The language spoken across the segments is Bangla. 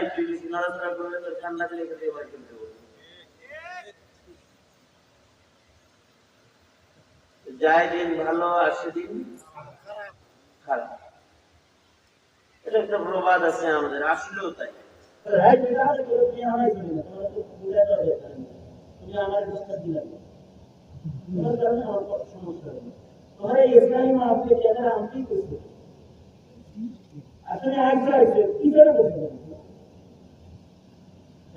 একটু বেশি নড়াচড়া করলে তো ঠান্ডা দিলে খেতে এবার খেলতে যায় দিন ভালো আর সেদিন খারাপ। এটা একটা প্রবাদ আছে আমাদের, আসলেও তাই। আছে তুমি আমার ডিস্টার্ব দিলে তোমার কারণে আমার সমস্যা হবে তোমার ইসলামী মাহফিলে যারা আমি কি করছি আসলে এক যাইছে কি করে বলতে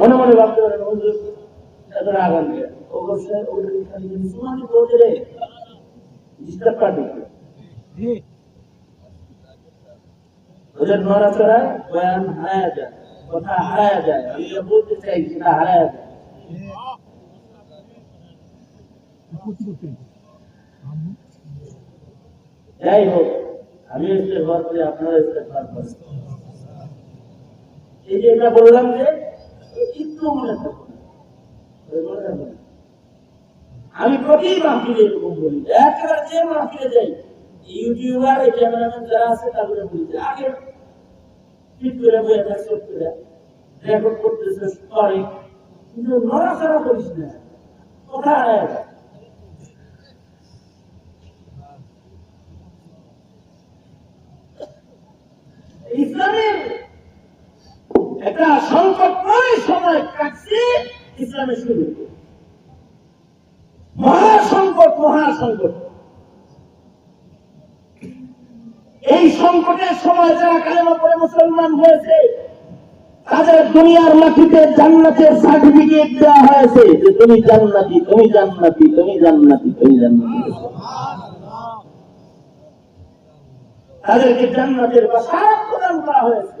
মনে মনে ভাবতে পারেন, হুজুর নড়াচড়ায় বয়ান হারায়া যায়, কথা হারায়া যায়, আমি বলতে চাই যাই হোক, আমি ইস্তেফার করে, আপনারা ইস্তেফার করেন। এই যে এটা বললাম যে আমি প্রতি মাহফিলে এরকম বলি। একেবারে যে মাহফিলে যাই, ইউটিউবার, এই ক্যামেরাম্যান যারা আছে তাদের বলি আগে ফিট করে বইয়ে থাক সব করে রেকর্ড করতেছে করে কিন্তু নড়াচড়া করিস না। কথা আয় ইসলামের একটা সংকটময় সময় কাটছে ইসলামের শুরু। মহা সংকট মহা সংকট এই সংকটের সময় যারা কালেমা করে মুসলমান হয়েছে, তাদের দুনিয়ার মাটিতে জান্নাতের সার্টিফিকেট দেওয়া হয়েছে যে তুমি জান্নাতি তুমি জান্নাতি তুমি জান্নাতি তুমি জান্নাতি। তাদেরকে জান্নাতের বাসাত প্রদান করা হয়েছে।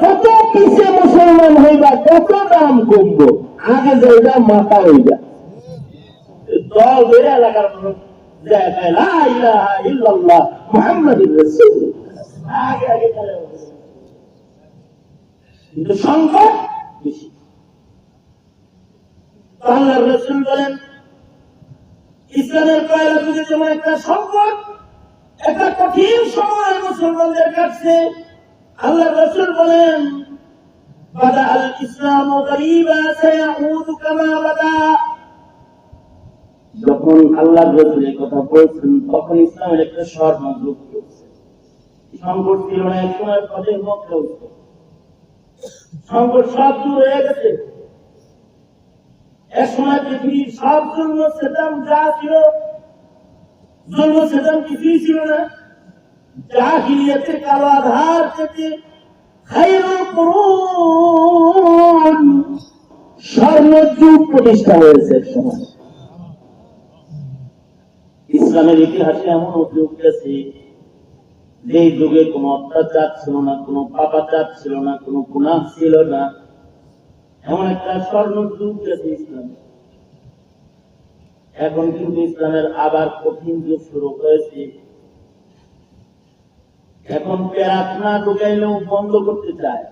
যত পিছে মুসলমান হইবা তত দাম কমবো? আগে যাইবা, মাথা হইবা। একটা সংকট, একটা কঠিন সময় মুসলমানদের কাছে আল্লাহ রসুল বলেন যখন আল্লাহ রসুল কথা বলছেন, তখন ইসলামের একটা স্বর্ণ সংকট ছিল না, এক সময় সব যা জন্ম কিছুই যা কালো আধার থেকে স্বর্ণযুগ প্রতিষ্ঠা হয়েছে ইসলামের ইতিহাসে এমন যুগ গেছে যে যুগে কোনো অত্যাচার ছিল না, কোনো পাপাচার ছিল না, কোনো গুনাহ ছিল না। এমন একটা স্বর্ণ যুগ গেছে ইসলাম। এখন কিন্তু ইসলামের আবার কঠিন যুগ শুরু হয়েছে। এখন প্যারাক না ঢুকাইলেও বন্ধ করতে চায়।